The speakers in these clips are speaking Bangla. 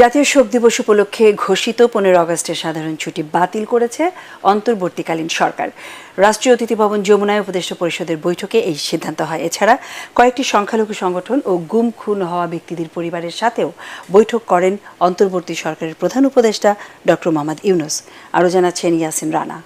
জাতীয় শোক দিবস উপলক্ষে ঘোষিত পনেরো আগস্টের সাধারণ ছুটি বাতিল করেছে অন্তর্বর্তীকালীন সরকার। রাষ্ট্রীয় অতিথি ভবন যমুনায় উপদেষ্টা পরিষদের বৈঠকে এই সিদ্ধান্ত হয়। এছাড়া কয়েকটি সংখ্যালঘু সংগঠন ও গুম, খুন হওয়া ব্যক্তিদের পরিবারের সাথেও বৈঠক করেন অন্তর্বর্তী সরকারের প্রধান উপদেষ্টা ডক্টর মোহাম্মদ ইউনুস। আরও জানাচ্ছেন ইয়াসিন রানা।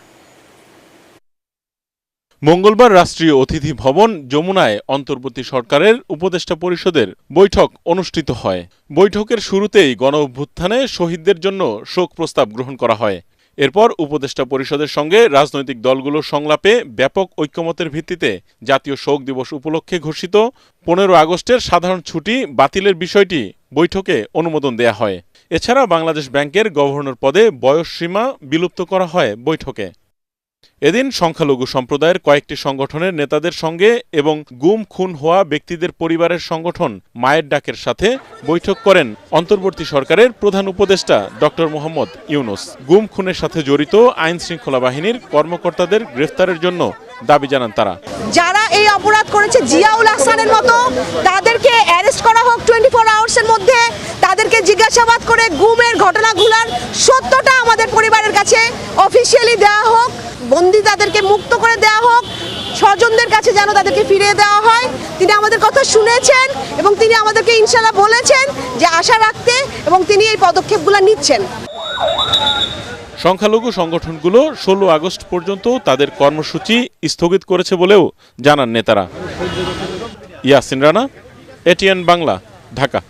মঙ্গলবার রাষ্ট্রীয় অতিথি ভবন যমুনায় অন্তর্বর্তী সরকারের উপদেষ্টা পরিষদের বৈঠক অনুষ্ঠিত হয়। বৈঠকের শুরুতেই গণ অভ্যুত্থানে শহীদদের জন্য শোক প্রস্তাব গ্রহণ করা হয়। এরপর উপদেষ্টা পরিষদের সঙ্গে রাজনৈতিক দলগুলোর সংলাপে ব্যাপক ঐক্যমতের ভিত্তিতে জাতীয় শোক দিবস উপলক্ষে ঘোষিত পনেরো আগস্টের সাধারণ ছুটি বাতিলের বিষয়টি বৈঠকে অনুমোদন দেয়া হয়। এছাড়া বাংলাদেশ ব্যাংকের গভর্নর পদে বয়সসীমা বিলুপ্ত করা হয় বৈঠকে। এদিন সংখ্যালঘু সম্প্রদায়ের কয়েকটি সংগঠনের নেতাদের সঙ্গে এবং গুম, খুন হওয়া ব্যক্তিদের পরিবারের সংগঠন মায়ের ডাকের সাথে বৈঠক করেন অন্তর্বর্তী সরকারের প্রধান উপদেষ্টা ডক্টর মোহাম্মদ ইউনুস। গুম, খুনের সাথে জড়িত আইন শৃঙ্খলা বাহিনীর কর্মকর্তাদের গ্রেফতারের জন্য দাবি জানান তারা। যারা এই অপরাধ করেছে, জিয়াউল হাসানের মতো, তাদেরকে অ্যারেস্ট করা হোক টোয়েন্টি ফোর আওয়ার্সের মধ্যে। তাদেরকে জিজ্ঞাসাবাদ করে গুমের ঘটনাগুলোর সত্যটা আমাদের পরিবারের কাছে অফিসিয়ালি দেওয়া হোক। বন্দি তাদেরকে মুক্ত করে দেওয়া হোক, স্বজনদের কাছে যেন তাদেরকে ফিরিয়ে দেওয়া হয়। তিনি আমাদের কথা শুনেছেন এবং তিনি আমাদেরকে ইনশাল্লাহ বলেছেন যে আশা রাখতে এবং তিনি এই পদক্ষেপগুলো নিচ্ছেন। সংখ্যালঘু সংগঠনগুলো ষোলো আগস্ট পর্যন্ত তাদের কর্মসূচি স্থগিত করেছে বলেও জানান নেতারা। ইয়াসিন রানা, এটিএন বাংলা, ঢাকা।